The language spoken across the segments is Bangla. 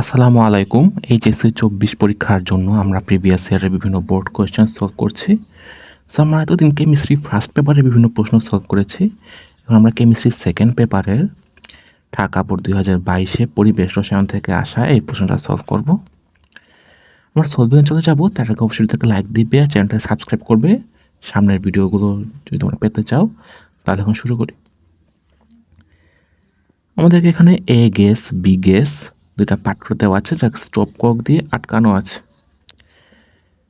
আসসালামু আলাইকুম। এইচএসসি চব্বিশ পরীক্ষার জন্য আমরা প্রিভিয়াস ইয়ারের বিভিন্ন বোর্ড কোয়েশ্চেন সলভ করছি। সো আমরা এতদিন কেমিস্ট্রি ফার্স্ট পেপারে বিভিন্ন প্রশ্ন সলভ করেছি। এবং আমরা কেমিস্ট্রি সেকেন্ড পেপারের ঢাকা বোর্ড দুই হাজার বাইশে পরিবেশ রসায়ন থেকে আসা এই প্রশ্নটা সলভ করব। আমরা সলভিং চলে যাব, তার আগে অবশ্যই থেকে লাইক দিবে আর চ্যানেলটা সাবস্ক্রাইব করবে। সামনের ভিডিওগুলো যদি তোমরা পেতে চাও, তাহলে এখন শুরু করি। আমাদেরকে এখানে এ গ্যাস বি গ্যাস দুইটা পাত্র দেওয়া আছে যা স্টপ কক দিয়ে আটকানো আছে।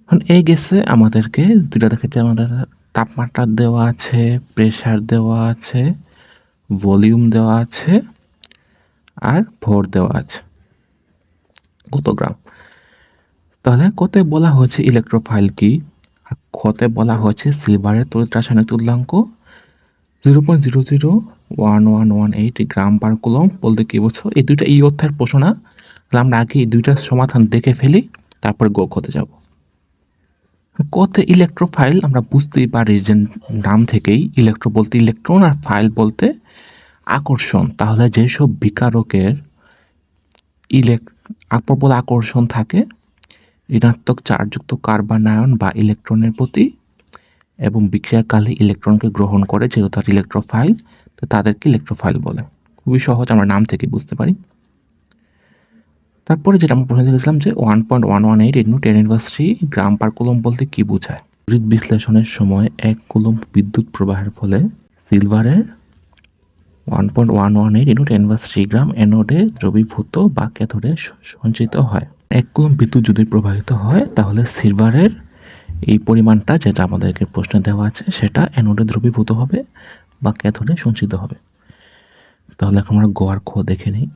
এখন এই গ্যাসে আমাদেরকে দুইটা ক্ষেত্রে আমাদের তাপমাত্রা দেওয়া আছে প্রেশার দেওয়া আছে ভলিউম দেওয়া আছে, আর ভোর দেওয়া আছে। কত গ্রাম? তাহলে কতে বলা হয়েছে ইলেকট্রোফাইল কি? আর কতে বলা হয়েছে সিলভারের তড়িৎ রাসায়নিক তুল্যাঙ্ক? Zero point zero zero one one one eight gram per coulomb বলতে কি বলছো এই দুইটা এই অর্থের না তাহলে আমরা আগে এই দুইটার সমাধান দেখে ফেলি, তারপর গো হতে যাব। কতে ইলেকট্রোফাইল আমরা বুঝতেই পারি যে নাম থেকেই ইলেকট্রো বলতে ইলেকট্রন আর ফাইল বলতে আকর্ষণ। তাহলে যেসব বিকারকের ইলেক প্রবল আকর্ষণ থাকে, ঋণাত্মক চার্জযুক্ত কার্বন আয়ন বা ইলেকট্রনের প্রতি এবং বিক্রিয়াকালে ইলেকট্রনকে গ্রহণ করে, যেহেতু তার ইলেকট্রোফাইল তো তাদেরকে ইলেকট্রোফাইল বলে। খুবই সহজ, আমরা নাম থেকে বুঝতে পারি। তারপরে যেটা আমরা প্রশ্ন দেখেছিলাম যে one point one one eight into ten university gram per coulomb বলতে কি বোঝায়? তড়িৎ বিশ্লেষণের সময় এক কুলম বিদ্যুৎ প্রবাহের ফলে সিলভারের one point one one eight into ten inverse three gram অ্যানোডে দ্রবীভূত বা ক্যাথোডে সঞ্চিত হয়। এক কুলম বিদ্যুৎ যদি প্রবাহিত হয়, তাহলে সিলভারের এই পরিমাণটা যেটা আমাদেরকে প্রশ্নে দেওয়া আছে, সেটা অ্যানোডে দ্রবীভূত হবে। বা ক্যাথোডে সঞ্চিত হবে। তাহলে এখন আমরা গোয়ার খ দেখে নিই।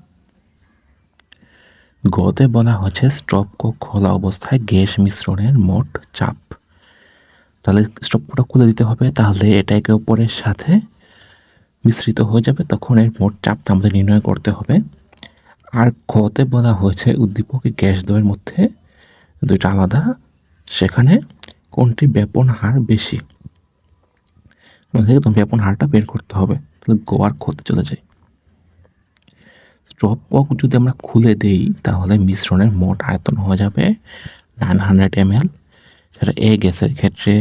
গতে বলা হচ্ছে স্টপকো খোলা অবস্থায় গ্যাস মিশ্রণের মোট চাপ। তাহলে স্টপকোটা খুলে দিতে হবে, তাহলে এটা একে অপরের সাথে মিশ্রিত হয়ে যাবে, তখন এর মোট চাপটা আমাদের নির্ণয় করতে হবে। আর খতে বলা হয়েছে, উদ্দীপক গ্যাস দ্বয়ের মধ্যে দুইটা আলাদা, সেখানে কোনটি ব্যাপন হার বেশি? আমাদেরকে তো ব্যাপন হারটা বের করতে হবে, তাহলে গোয়ার খতে চলে যায়। স্টপ কক যদি আমরা খুলে দেই, তাহলে মিশ্রণের মোট আয়তন হয়ে যাবে নাইন হান্ড্রেড এম এল সেটা এ গ্যাসের ক্ষেত্রে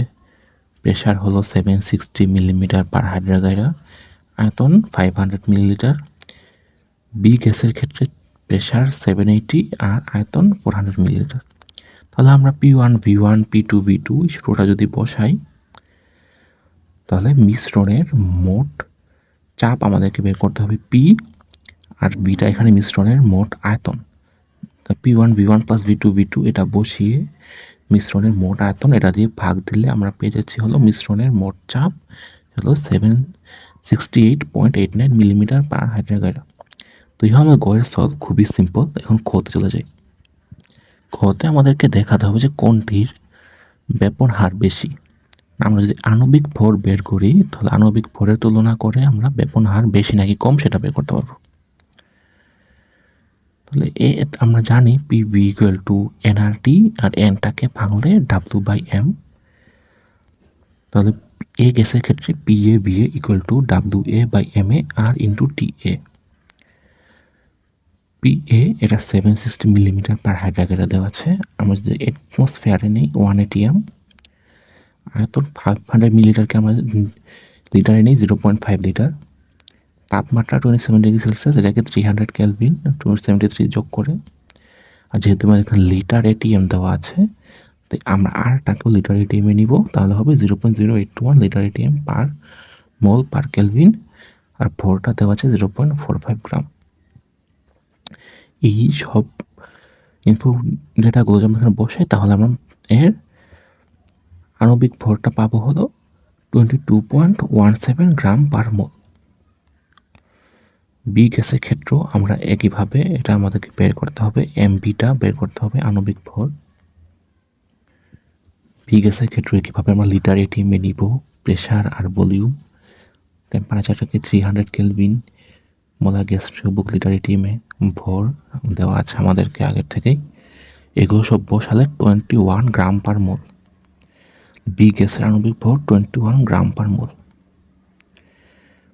প্রেশার হলো seven sixty millimetre per hydrargyrum আয়তন ফাইভ হান্ড্রেড মিলিলিটার বি গ্যাসের ক্ষেত্রে প্রেশার সেভেন এইটি আর আয়তন ফোর হান্ড্রেড মিলিলিটার তাহলে আমরা P one V one P two V two সূত্রটা যদি বসাই তাহলে মিশ্রণের মোট চাপ আমাদেরকে বের করতে হবে পি আর বিটা এখানে মিশ্রণের মোট আয়তন। তা P one V one plus V two V two এটা বসিয়ে মিশ্রণের মোট আয়তন এটা দিয়ে ভাগ দিলে আমরা পেয়ে যাচ্ছি হলো মিশ্রণের মোট চাপ হলো seven sixty eight point eight nine millimetre per হাইড্রোগাইড তো এই আমার গয়ের সলভ খুবই সিম্পল এখন খতে চলে যাই। খতে আমাদেরকে দেখাতে হবে যে কোনটির ব্যাপন হার বেশি। আমরা যদি আণবিক ভর বের করি, তাহলে আণবিক ভরের তুলনা করে আমরা ব্যাপন হার বেশি নাকি কম সেটা বের করতে পারব। তাহলে এ, আমরা জানি P V equal to NRT আর এনটাকে ভাঙলে ডাব্লু বাই এম তাহলে এ গ্যাসের ক্ষেত্রে P A V A equal to W A by M A R into T A P A এটা seven sixty millimetre per hydrargyrum দেওয়া আছে। আমরা যদি অ্যাটমসফেয়ারে নেই ওয়ান এটি এম আয়তন ফাইভ হান্ড্রেড মিলিলিটারকে আমরা লিটারে নেই জিরো পয়েন্ট ফাইভ লিটার তাপমাত্রা টোয়েন্টি সেভেন ডিগ্রি সেলসিয়াস এটাকে three hundred kelvin two seventy three যোগ করে। আর যেহেতু আমাদের এখানে লিটার এটিএম দেওয়া আছে, তাই আমরা আর আরটাকেও লিটার এটিএমে নিব, তাহলে হবে zero point zero eight two one litre atm per mole per kelvin আর ভোরটা দেওয়া আছে zero point four five gram এই সব ইনফো ডেটাগুলো যখন এখানে বসে তাহলে আমরা এর আণবিক ভরটা পাবো হলো twenty two point one seven gram per mole. B গ্যাসের ক্ষেত্রেও আমরা একইভাবে এটা আমাদেরকে বের করতে হবে এমবিটা বের করতে হবে আণবিক ভর। বি গ্যাসের ক্ষেত্রে একইভাবে আমরা লিটার এটিএমে নিব প্রেশার আর ভলিউম। টেম্পারেচারটাকে থ্রি হান্ড্রেড কেলভিন মোলা গ্যাস বুক লিটার এটিএমে ভর দেওয়া আছে আমাদেরকে আগের থেকেই। এগুলো সব বসালে twenty one gram per mole. B গ্যাসের আণবিক ভর twenty one gram per mole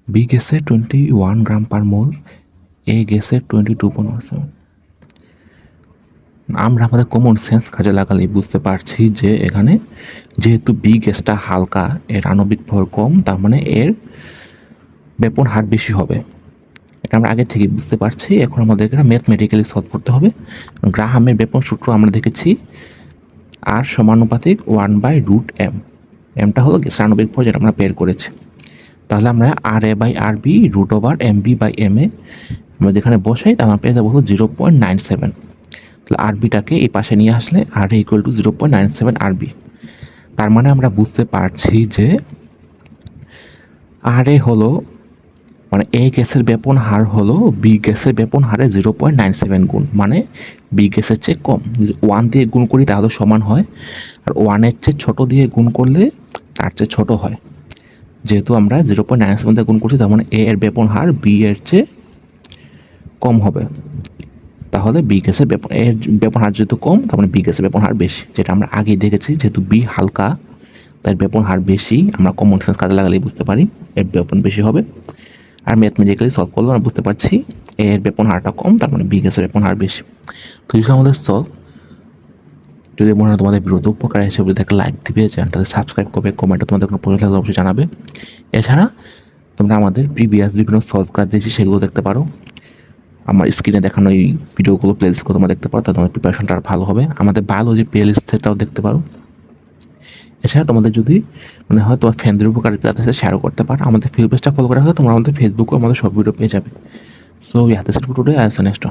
B গ্যাসের twenty one gram per mole A গ্যাসের টোয়েন্টি টু পয়েন্ট সেভেন আমরা আমাদের কমন সেন্স কাজে লাগালে বুঝতে পারছি যে এখানে যেহেতু বি গ্যাসটা হালকা, এর আণবিক ভর কম, তার মানে এর বেপন হার বেশি হবে। এটা আমরা আগে থেকে বুঝতে পারছি। এখন আমাদেরকে ম্যাথমেটিক্যালি সলভ করতে হবে। গ্রাহামের বেপন সূত্র আমরা দেখেছি। আর সমানুপাতিক ওয়ান বাই রুট এম এমটা হলো আণবিক ভর যেটা আমরা বের করেছি। তাহলে আমরা R A by R B root over M B by M A আমরা যেখানে বসাই তার আমরা পেয়ে যাব হলো জিরো পয়েন্ট নাইন সেভেন তাহলে আর বিটাকে এই পাশে নিয়ে আসলে R equal to zero point nine seven R B তার মানে আমরা বুঝতে পারছি যে আর এ হলো মানে এ গ্যাসের বেপন হার হলো বি গ্যাসের বেপন হারে জিরো পয়েন্ট নাইন সেভেন গুণ। মানে বি গ্যাসের চেয়ে কম। ওয়ান দিয়ে গুণ করি তাহলে সমান হয়। আর ওয়ানের চেয়ে ছোটো দিয়ে গুণ করলে তার চেয়ে ছোটো হয়। যেহেতু আমরা জিরো পয়েন্ট নাইন সেভেন দিয়ে গুণ করছি, তার মানে এ এর বেপন হার বি এর চেয়ে কম হবে। তাহলে বি বেপন এর বেপন হার যেহেতু কম, তার মানে বি গ্যাসের হার বেশি, যেটা আমরা আগেই দেখেছি। যেহেতু বি হালকা তার বেপন হার বেশি, আমরা কমন সেন্স কাজে লাগালেই বুঝতে পারি, এর বেপন বেশি হবে। আর ম্যাথমেটিক্যালি সলভ করলে, আমরা বুঝতে পারছি এর বেপন হারটা কম, তার মানে বি গ্যাসের বেপন হার বেশি। তো এই আমাদের সলভ যদি মনে হয় তোমাদের বিরোধ উপকার হিসেবে দেখে লাইক দিবে চ্যানেলটাতে সাবস্ক্রাইব করবে কমেন্টে তোমাদের কোনো প্রশ্ন থাকলে অবশ্যই জানাবে। এছাড়া তোমরা আমাদের প্রিভিয়াস বিভিন্ন সলভ কাজ দিয়েছি সেগুলো দেখতে পারো। আমার স্ক্রিনে দেখানো এই ভিডিওগুলো প্লেলিস্টগুলো তোমরা দেখতে পারো, তাতে তোমাদের প্রিপারেশনটা আর ভালো হবে। আমাদের বায়োলজি প্লেলিস্টটাও দেখতে পারো। এছাড়া তোমাদের যদি মানে হয় তোমার ফ্রেন্ডদের উপকারিতা সাথে শেয়ার করতে পারো, আমাদের ফেসবুকটা ফলো করা হলে তোমরা আমাদের ফেসবুকেও আমাদের সব ভিডিও পেয়ে যাবে। সো ইয়াতে সেট টুডে আই নেক্সট